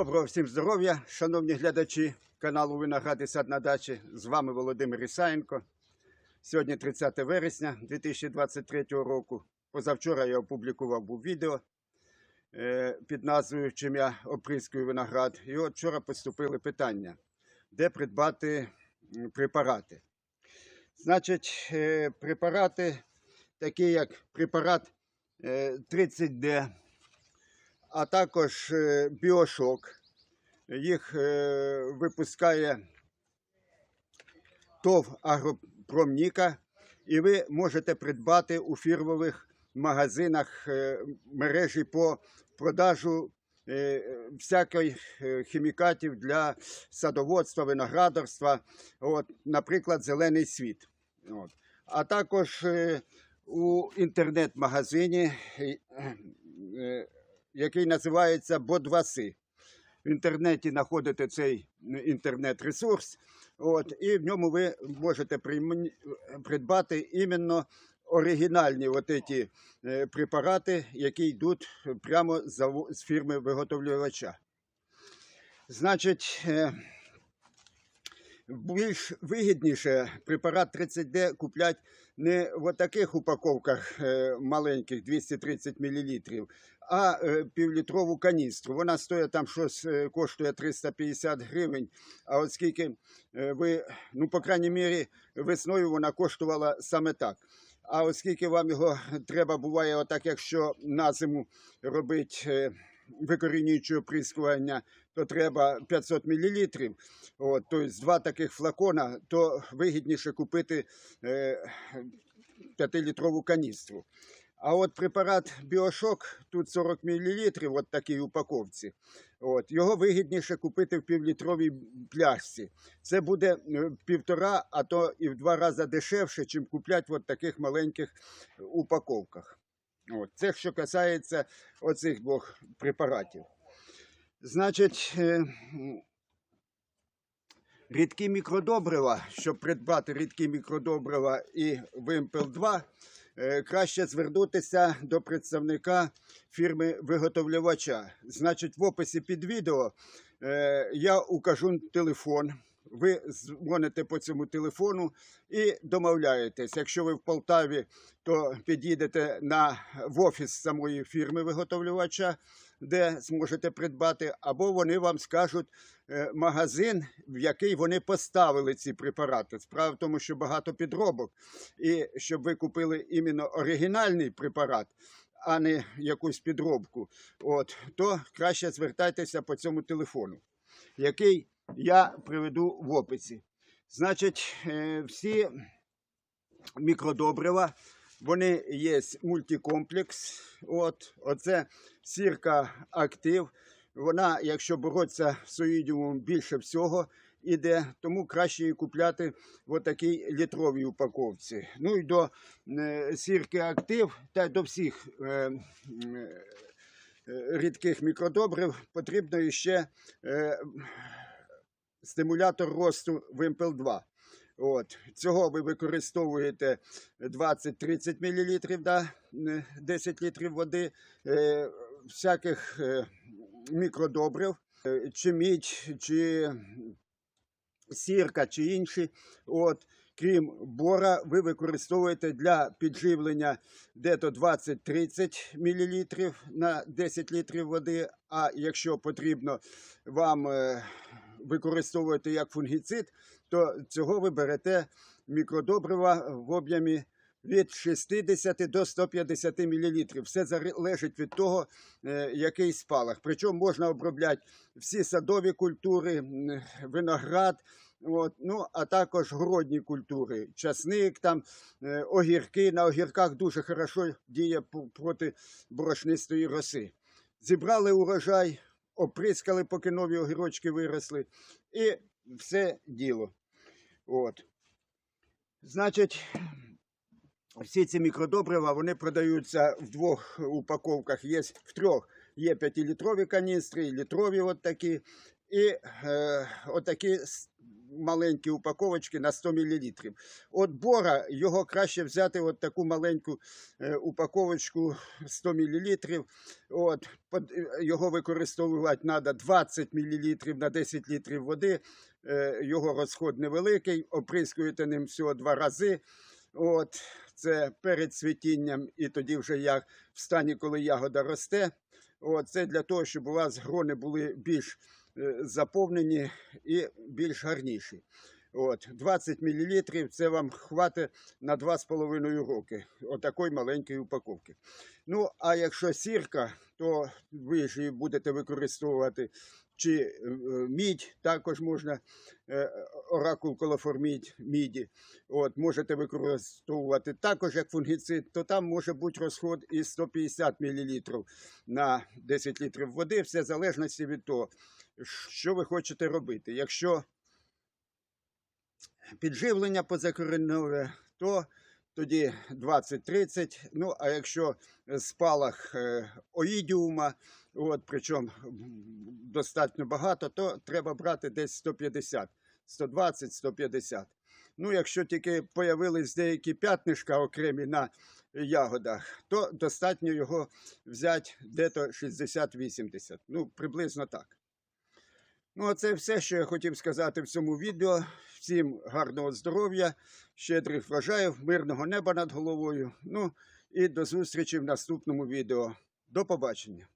Доброго всім здоров'я, шановні глядачі каналу Виноград і сад на дачі. З вами Володимир Ісаєнко. Сьогодні 30 вересня 2023 року. Позавчора я опублікував був відео е, під назвою Чим я оприскую виноград. І от вчора поступили питання, де придбати препарати. Значить, е, препарати, такі як препарат е, 30D, а також е, біошок. Їх е, випускає ТОВ Агропромніка, і ви можете придбати у фірмових магазинах е, мережі по продажу е, всякої е, хімікатів для садоводства, виноградарства, от, наприклад, зелений світ. От. А також е, у інтернет-магазині, е, е, який називається Бодваси. В інтернеті знаходите цей інтернет-ресурс, от, і в ньому ви можете придбати іменно оригінальні от ці, е, препарати, які йдуть прямо з фірми виготовлювача. Значить, е, більш вигідніше препарат 30D куплять не в таких упаковках е, маленьких 230 мл, а е, півлітрову каністру. Вона стоїть там щось е, коштує 350 гривень. А оскільки е, ви, ну, по крайній мірі, весною вона коштувала саме так. А оскільки вам його треба буває, отак, якщо на зиму робить викорінююче оприскування, то треба 500 мл. От, тобто два таких флакона, то вигідніше купити е, 5-літрову каністру. А от препарат Біошок, тут 40 мл, от такій упаковці. От, його вигідніше купити в півлітровій пляшці. Це буде е, півтора, а то і в два рази дешевше, чим куплять в таких маленьких упаковках. От, це що касається оцих двох препаратів. Значить, е, рідкі мікродобрива, щоб придбати рідкі мікродобрива і вимпел 2, е, краще звернутися до представника фірми виготовлювача. Значить, в описі під відео е, я укажу телефон. Ви дзвоните по цьому телефону і домовляєтесь. Якщо ви в Полтаві, то підійдете на в офіс самої фірми виготовлювача, де зможете придбати, або вони вам скажуть е, магазин, в який вони поставили ці препарати. Справа в тому, що багато підробок, і щоб ви купили іменно оригінальний препарат. А не якусь підробку, от то краще звертайтеся по цьому телефону, який я приведу в описі. Значить, е, всі мікродобрива, вони є мультикомплекс. От, оце сірка актив. Вона, якщо боротися з соїдіумом більше всього, іде, тому краще її купляти в такій літровій упаковці. Ну і до е, сірки актив та до всіх е, е, рідких мікродобрив потрібно ще стимулятор росту Вимпел 2. От. Цього ви використовуєте 20-30 мл, да, е, 10 літрів води, е, всяких мікродобрив, е, чи мідь, чи сірка, чи інші. От. Крім бора, ви використовуєте для підживлення дето 20-30 мл на 10 літрів води. А якщо потрібно вам е, використовувати як фунгіцид, то цього ви берете мікродобрива в об'ємі від 60 до 150 мл. Все залежить від того, е, який спалах. Причому можна обробляти всі садові культури, виноград. От, ну, а також городні культури, часник, там, е, огірки. На огірках дуже хорошо діє проти борошнистої роси. Зібрали урожай, оприскали, поки нові огірочки виросли, і все діло. От. Значить, всі ці мікродобрива вони продаються в двох упаковках, є в трьох. Є 5-літрові каністри, літрові от такі, і е, с- маленькі упаковочки на 100 мл. От бора його краще взяти от таку маленьку е, упаковочку 100 мл. От, под- його використовувати треба 20 мл на 10 літрів води. Е, Його розход невеликий, оприскуєте ним всього два рази. От, це перед цвітінням, і тоді вже як в стані, коли ягода росте. От, це для того, щоб у вас грони були більш е, заповнені і більш гарніші. От, 20 мл це вам хватить на 2,5 роки отакої маленької упаковки. Ну, а якщо сірка, то ви ж її будете використовувати чи е, мідь, також можна е, оракул колоформідь міді. От, можете використовувати також як фунгіцид, то там може бути розход і 150 мл на 10 літрів води, все в залежності від того, що ви хочете робити. Якщо підживлення позакоренове, то тоді 20-30. Ну, а якщо спалах е, оїдіума, от, причому достатньо багато, то треба брати десь 150, 120, 150. Ну, якщо тільки появились деякі п'ятнишка окремі на ягодах, то достатньо його взяти десь 60-80. Ну, приблизно так. Ну, а це все, що я хотів сказати в цьому відео. Всім гарного здоров'я, щедрих врожаїв, мирного неба над головою. Ну і до зустрічі в наступному відео. До побачення.